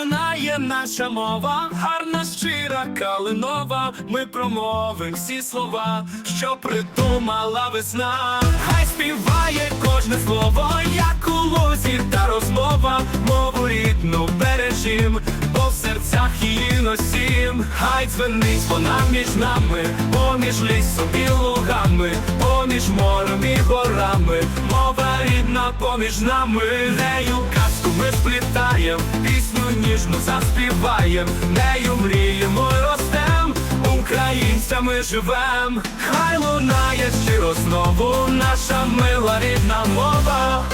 лунає наша мова, гарна щира калинова. Ми промовим всі слова, що придумала весна. Хай співає кожне слово, як у лузі та розмова, мову рідну бережім, бо в серцях її носім. Хай дзвенить вона між нами, поміж лісом і лугами, поміж морем і горами, мова рідна поміж нами, нею казку ми сплітаєм, пісню заспіваєм, нею мріємо й ростем, українцями живем, хай лунає щиро знову наша мила рідна мова.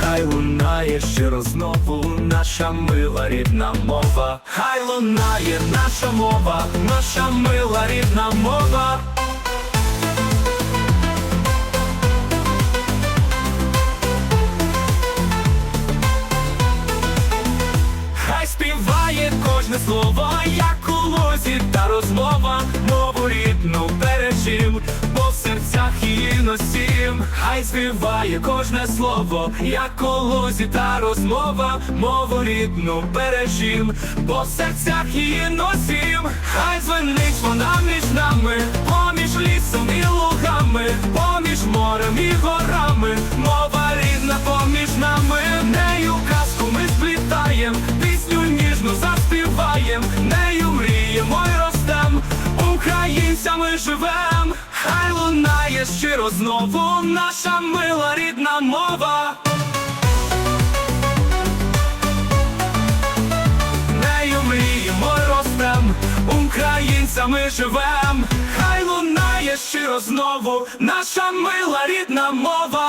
Хай лунає щиро знову наша мила рідна мова. Хай лунає наша мова, наша мила рідна мова. Співає кожне слово, як у лозі та розмова, мову рідну бережим, бо в серцях її носім. Хай співає кожне слово, як у лозі та розмова, мову рідну бережим, бо в серцях її носім. Хай звенить вона українцями живем, хай лунає щиро знову наша мила рідна мова. Нею мріємо ростем, українцями живем, хай лунає щиро знову наша мила рідна мова.